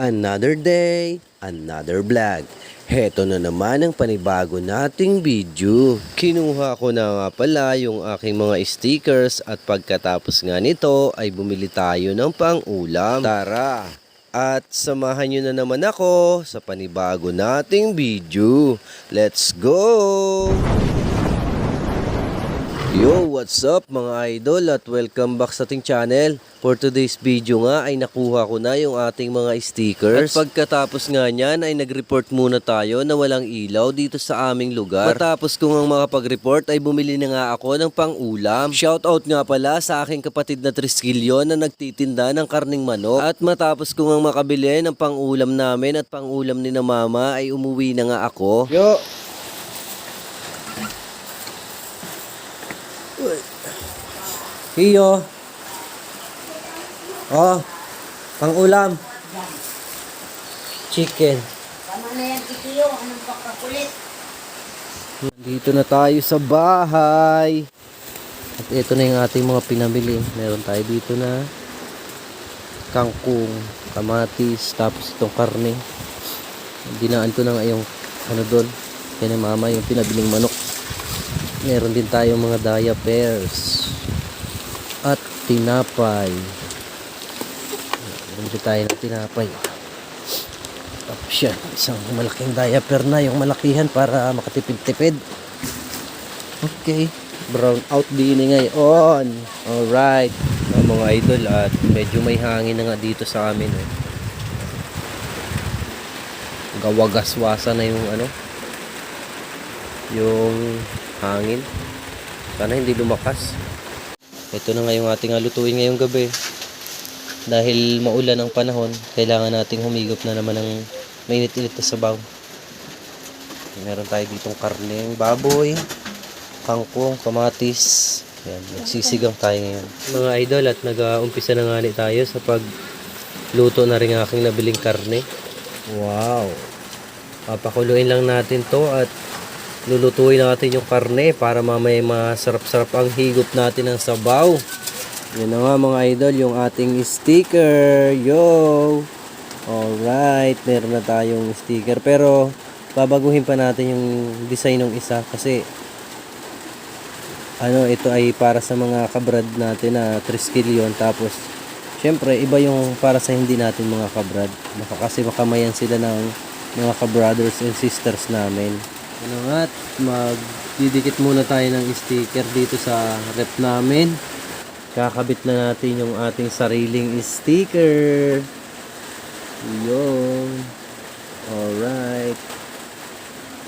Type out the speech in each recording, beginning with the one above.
Another day, another vlog. Heto na naman ang panibago nating video. Kinuha ko na nga pala yung aking mga stickers at pagkatapos nga nito ay bumili tayo ng pang-ulam. Tara! At samahan nyo na naman ako sa panibago nating video. Let's go! What's up mga idol at welcome back sa ating channel. For today's video nga ay nakuha ko na yung ating mga stickers. At pagkatapos nga niyan ay nag-report muna tayo na walang ilaw dito sa aming lugar. Matapos ko nga makapag-report ay bumili na nga ako ng pang-ulam. Shoutout nga pala sa aking kapatid na Triskilyon na nagtitinda ng karning manok. At matapos ko nga makabili ng pang-ulam namin at pang-ulam ni na mama ay umuwi na nga ako. Yo! Hiyo. Oh, pang-ulam. Chicken. Tama na yan, titiyo. Anong pagkakulit? Dito na tayo sa bahay. At ito na yung ating mga pinamili. Meron tayo dito na kangkong, kamatis, tapos itong karne. Dinaan ko na nga yung ano doon. Yan ang mama, yung pinabiling manok. Meron din tayong mga diapers. At tinapay. Meron din tayo ng tinapay. Tapos yan, isang malaking diaper na, yung malakihan para makatipid-tipid. Okay. Brown out din ngayon. Alright. Uh, mga idol at medyo may hangin na nga dito sa amin. Eh. Gawagaswasa na yung ano. Yung hangin. Sana hindi lumakas. Ito na nga yung ating alutuin ngayong gabi. Dahil maulan ang panahon, kailangan nating humigop na naman ng mainit-init na sabaw. Meron tayo ditong karneng baboy, kangkong, kamatis. Yan, nagsisigang tayo ngayon. Mga idol at nag-uumpisa na nga tayo sa pagluto na rin aking nabiling karne. Wow! Papakuluin lang natin to at lulutuin natin yung karne para mamaya masarap-sarap ang higop natin ng sabaw. Yan na nga mga idol, yung ating sticker. Yo! Alright, meron na tayong sticker. Pero, babaguhin pa natin yung design ng isa kasi ano, ito ay para sa mga kabrad natin na triskilyon. Tapos, syempre, iba yung para sa hindi natin mga kabrad. Kasi makamayan sila ng mga kabrothers and sisters namin. Ano nga, magdidikit muna tayo ng sticker dito sa rep namin. Kakabit na natin yung ating sariling sticker. Yun. Alright.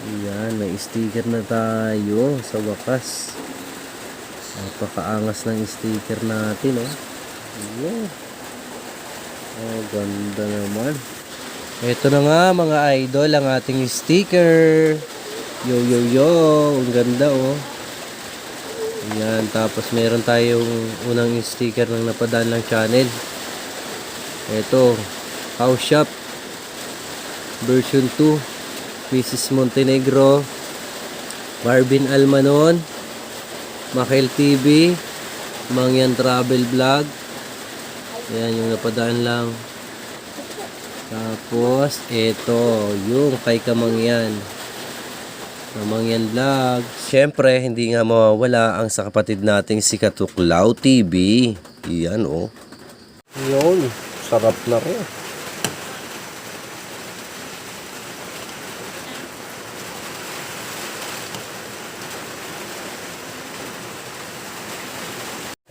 Ayan, may sticker na tayo sa wakas. Napakaangas ng sticker natin, oh. Ayan. Oh, ganda naman. Ito na nga mga idol, ang ating sticker. Yo, yo, yo. Ang ganda, oh. Ayan, tapos meron tayong unang sticker ng napadaan ng channel. Ito, House Shop version 2 Mrs. Montenegro Marvin Almanon Makel TV Mangyan Travel Vlog Ayan yung napadaan lang tapos ito yung kay Kamangyan Kamangyan Vlog Siyempre hindi nga mawawala ang sa kapatid nating si Katuklaw TV Yan oh Yun, sarap na rin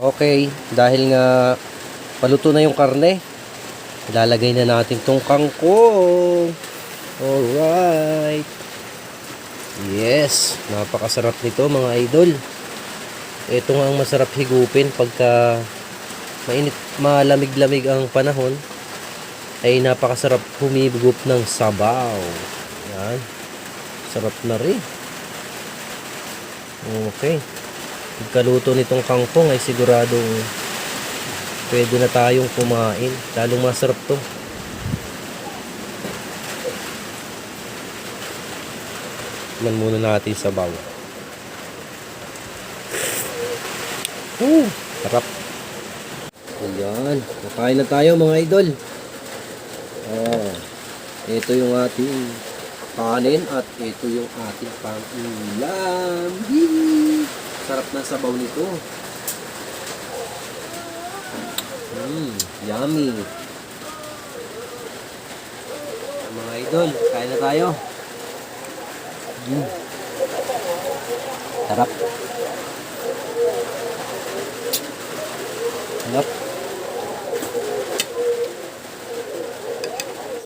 Okay, dahil nga paluto na yung karne, ilalagay na natin tong kangkong. Alright. Yes, napakasarap nito mga idol. Ito nga ang masarap higupin pagka mainit, malamig-lamig ang panahon ay napakasarap humigup ng sabaw. Yan. Sarap na rin. Okay pagkaluto nitong kangkong ay siguradong pwede na tayong kumain lalong masarap to man muna natin sa baw uh, sarap ayan nakain na tayo mga idol oh Ito yung ating kanin at ito yung ating pang-ulam. Sarap ng sabaw nito. Mmm, yummy. Mga idol, kain na tayo. Sarap. Sarap.